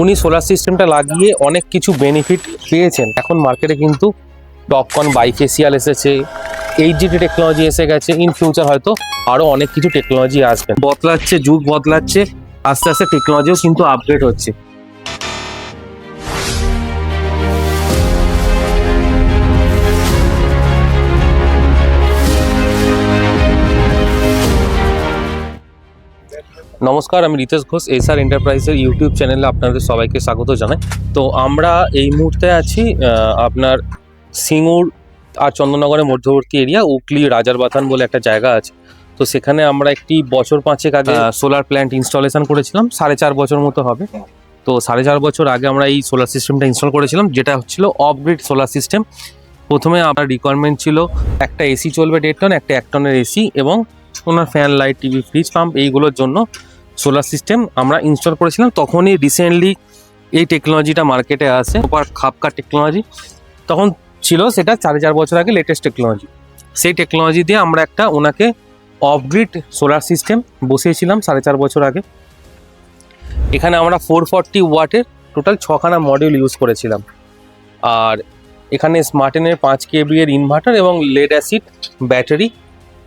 উনি সোলার সিস্টেমটা লাগিয়ে অনেক কিছু বেনিফিট পেয়েছেন। এখন মার্কেটে কিন্তু টপকন বাইফেসিয়াল এসেছে এইট জিটি টেকনোলজি এসে গেছে ইন ফিউচার হয়তো আরও অনেক কিছু টেকনোলজি আসবে। বদলাচ্ছে, যুগ বদলাচ্ছে, আস্তে আস্তে টেকনোলজিও কিন্তু আপডেট হচ্ছে। নমস্কার, আমি রিতেশ ঘোষ এসআর এন্টারপ্রাইজের ইউটিউব চ্যানেলে আপনাদের সবাইকে স্বাগত জানাই। তো আমরা এই মুহূর্তে আছি আপনার সিঙ্গুর আর চন্দননগরের মধ্যবর্তী এরিয়া, উকলি রাজার বাথান বলে একটা জায়গা আছে। তো সেখানে আমরা একটি বছর পাঁচেক আগে সোলার প্ল্যান্ট ইনস্টলেশন করেছিলাম, সাড়ে চার বছর মতো হবে। তো সাড়ে চার বছর আগে আমরা এই সোলার সিস্টেমটা ইনস্টল করেছিলাম, যেটা হচ্ছিল অফগ্রিড সোলার সিস্টেম প্রথমে আমার রিকোয়ারমেন্ট ছিল একটা এসি চলবে দেড় টন একটা এক টনের এসি এবং ওনার fan light TV fridge pump এইগুলোর জন্য। সোলার সিস্টেম আমরা ইনস্টল করেছিলাম, তখনই রিসেন্টলি এই টেকনোলজিটা মার্কেটে আসে সুপার খাপকা টেকনোলজি তখন ছিল সেটা সাড়ে চার বছর আগে লেটেস্ট টেকনোলজি সেই টেকনোলজি দিয়ে আমরা একটা ওনাকে অফগ্রিড সোলার সিস্টেম বসিয়েছিলাম সাড়ে চার বছর আগে। এখানে আমরা ফোর ফর্টি ওয়াটের টোটাল ছখানা মডিউল ইউজ করেছিলাম। আর এখানে স্মার্টেনের পাঁচ কেবি এর ইনভার্টার এবং লেড অ্যাসিড ব্যাটারি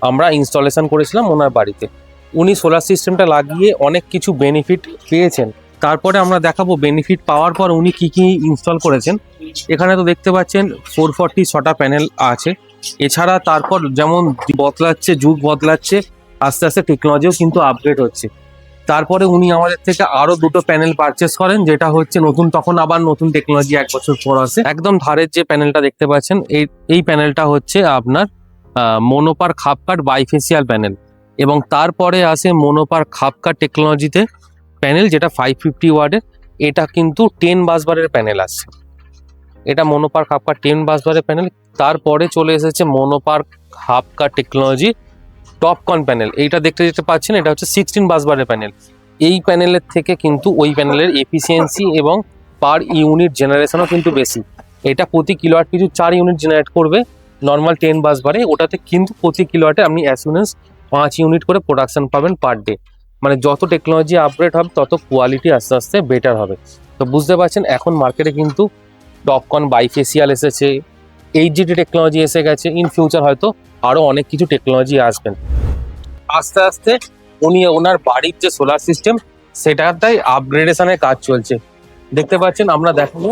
আমরা ইনস্টলেশন করেছিলাম ওনার বাড়িতে। উনি সোলার সিস্টেমটা লাগিয়ে অনেক কিছু বেনিফিট পেয়েছেন। তারপরে আমরা দেখাবো বেনিফিট পাওয়ার পর উনি কি কি ইনস্টল করেছেন। এখানে তো দেখতে পাচ্ছেন ফোর ফর্টি ছটা প্যানেল আছে। এছাড়া তারপর যেমন বদলাচ্ছে, যুগ বদলাচ্ছে, আস্তে আস্তে টেকনোলজিও কিন্তু আপগ্রেড হচ্ছে। তারপরে উনি আমাদের থেকে আরও দুটো প্যানেল পারচেস করেন, যেটা হচ্ছে নতুন, তখন আবার নতুন টেকনোলজি এক বছর পর আসে। একদম ধারের যে প্যানেলটা দেখতে পাচ্ছেন, এই এই প্যানেলটা হচ্ছে আপনার মোনোপার খাপকাট বাইফেসিয়াল প্যানেল এবং তারপরে আসে মোনোপার খাপকা টেকনোলজিতে প্যানেল যেটা ফাইভ ফিফটি ওয়ার্ডের এটা কিন্তু টেন বাসবারের প্যানেল আছে। এটা মোনোপার খাপকা টেন বাসবারের প্যানেল। তারপরে চলে এসেছে মোনোপার খাপকা টেকনোলজি টপকন প্যানেল। এইটা দেখতে যেতে পাচ্ছেন, এটা হচ্ছে সিক্সটিন বাসবারের প্যানেল। এই প্যানেলের থেকে কিন্তু ওই প্যানেলের এফিসিয়েন্সি এবং পার ইউনিট জেনারেশনও কিন্তু বেশি। এটা প্রতি কিলোয়াট কিছু চার ইউনিট জেনারেট করবে নর্মাল টেন বাসবারে। ওটাতে কিন্তু প্রতি কিলোয়াটে আপনি অ্যাসুরেন্স পাঁচ ইউনিট করে প্রোডাকশান পাবেন পার ডে মানে যত টেকনোলজি আপগ্রেড হবে, তত কোয়ালিটি আস্তে আস্তে বেটার হবে। তো বুঝতে পারছেন, এখন মার্কেটে কিন্তু টপকন বাইফেসিয়াল এসেছে এইট জিটি টেকনোলজি এসে গেছে। ইন ফিউচার হয়তো আরও অনেক কিছু টেকনোলজি আসবেন। আস্তে আস্তে উনি ওনার বাড়ির যে সোলার সিস্টেম সেটাটাই আপগ্রেডেশনের কাজ চলছে। দেখতে পাচ্ছেন, আমরা দেখাবো,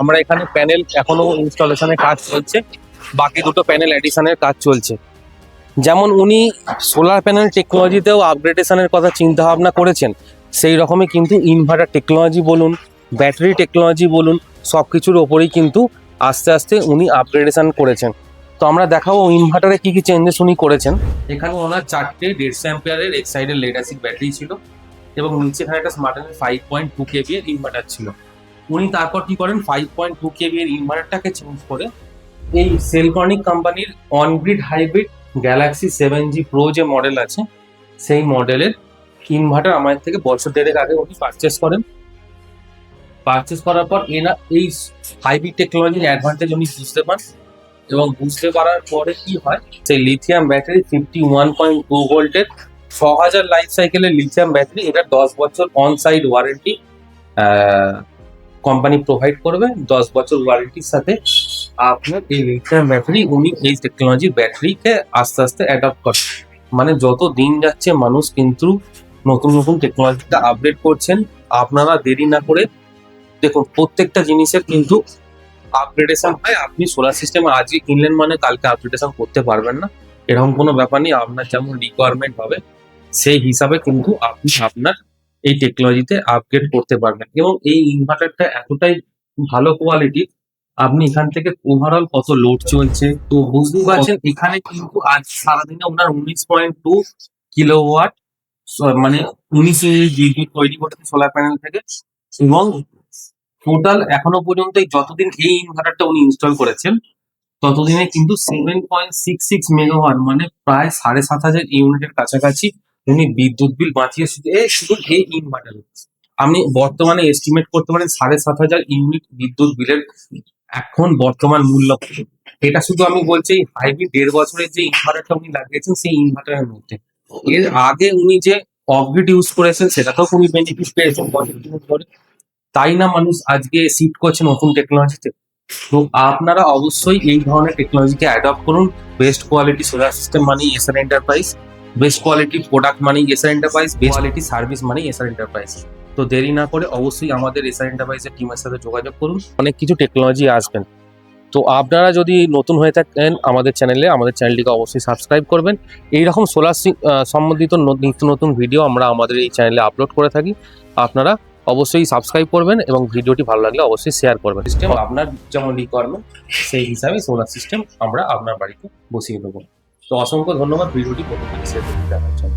আমরা এখানে প্যানেল এখনও ইনস্টলেশনের কাজ চলছে। বাকি দুটো প্যানেল এডিশনের কাজ চলছে। যেমন উনি সোলার প্যানেল টেকনোলজিতেও আপগ্রেডেশনের কথা চিন্তা ভাবনা করেছেন, সেই রকমই কিন্তু ইনভার্টার টেকনোলজি বলুন ব্যাটারি টেকনোলজি বলুন সব কিছুর ওপরেই কিন্তু আস্তে আস্তে উনি আপগ্রেডেশন করেছেন। তো আমরা দেখাবো ইনভার্টারে কী কী চেঞ্জেস উনি করেছেন। এখানে ওনার চারটে দেড়শো অ্যাম্পিয়ারের এক সাইডের লেড অ্যাসিড ব্যাটারি ছিল এবং নিচে এখানে একটা স্মার্টেনের ফাইভ পয়েন্ট টু কেবি এর ইনভার্টার ছিল। উনি তারপর কী করেন ফাইভ পয়েন্ট টু কেবি এর ইনভার্টারটাকে চেঞ্জ করে এই সেলকনিক কোম্পানির on grid hybrid galaxy seven G pro যে মডেল আছে, সেই মডেলের ইনভার্টার আমাদের থেকে বছর দেড়েক আগে উনি পারচেস করেন। পারচেস করার পর এনা, এই হাইব্রিড টেকনোলজির অ্যাডভান্টেজ উনি বুঝতে পান এবং বুঝতে পারার পরে কি হয়, সেই lithium battery fifty one point two ভোল্টের ছ হাজার লাইফ সাইকেলের লিথিয়াম ব্যাটারি এটা দশ বছর on site warranty company provide করবে। দশ বছর ওয়ারেন্টির সাথে আপনার এই লিথিয়াম ব্যাটারি, উনি এই টেকনোলজির ব্যাটারিকে আস্তে আস্তে অ্যাডাপ্ট করে মানে যত দিন যাচ্ছে মানুষ কিন্তু নতুন নতুন টেকনোলজিটা আপডেট করছেন। আপনারা দেরি না করে দেখুন, প্রত্যেকটা জিনিসের কিন্তু আপগ্রেডেশন হয়। আপনি সোলার সিস্টেম আজকে কিনলেন মানে কালকে আপগ্রেডেশন করতে পারবেন না। এরকম কোনো ব্যাপার নেই, আপনার যেমন রিকোয়ারমেন্ট হবে সেই হিসাবে কিন্তু আপনি আপনার এই টেকনোলজিতে আপগ্রেড করতে পারবেন। এবং এই ইনভার্টারটা এতটাই ভালো কোয়ালিটি আপনি এখান থেকে ওভারঅল কত লোড চলছে? তো বুঝতেই পারছেন এখানে কিন্তু আজ সারাদিনে ওনার উনিশ পয়েন্ট টু কিলোওয়াট মানে উনিশ জিবি তৈরি করছে সোলার প্যানেল থেকে এবং টোটাল এখনও পর্যন্ত যতদিন এই ইনভার্টারটা উনি ইনস্টল করেছেন ততদিনে কিন্তু seven point six six megawatt মানে প্রায় সাড়ে সাত হাজার ইউনিটের কাছাকাছি উনি বিদ্যুৎ বিল বাঁচিয়ে শুধু এই শুধু এই ইনভার্টারে আপনি বর্তমানে এস্টিমেট করতে পারেন সাড়ে সাত হাজার ইউনিট বিদ্যুৎ বিলের এখন বর্তমান মূল্য। এটা শুধু আমি বলছি হাইব্রিড দেড় বছরের যে ইনভার্টারটা উনি লাগিয়েছেন, সেই ইনভার্টারের মধ্যে। এর আগে উনি যে অফগ্রিড ইউজ করেছেন, সেটাতেও উনি বেনিফিট পেয়েছেন ধরে তাই না মানুষ আজকে শিফট করছে নতুন টেকনোলজিতে তো আপনারা অবশ্যই এই ধরনের টেকনোলজিকে অ্যাডপ্ট করুন। বেস্ট কোয়ালিটি সোলার সিস্টেম মানে SR enterprise best quality product মানে SR enterprise best quality service মানে এসআর এন্টারপ্রাইজ তো দেরি না করে অবশ্যই আমাদের এসআর এন্টারপ্রাইজের টিমের সাথে যোগাযোগ করুন। অনেক কিছু টেকনোলজি আসবেন। তো আপনারা যদি নতুন হয়ে থাকেন আমাদের চ্যানেলে আমাদের চ্যানেলটিকে অবশ্যই সাবস্ক্রাইব করবেন। এইরকম সোলার সম্বন্ধিত নিত্য নতুন ভিডিও আমরা আমাদের এই চ্যানেলে আপলোড করে থাকি। আপনারা অবশ্যই সাবস্ক্রাইব করবেন এবং ভিডিওটি ভালো লাগলে অবশ্যই শেয়ার করবেন। সিস্টেম আপনার যেমন রিকোয়ারমেন্ট সেই হিসাবে সোলার সিস্টেম আমরা আপনার বাড়িতে বসিয়ে দেবো। তো অসংখ্য ধন্যবাদ ভিডিওটি প্রথম থেকে শেষ দেখার জন্য।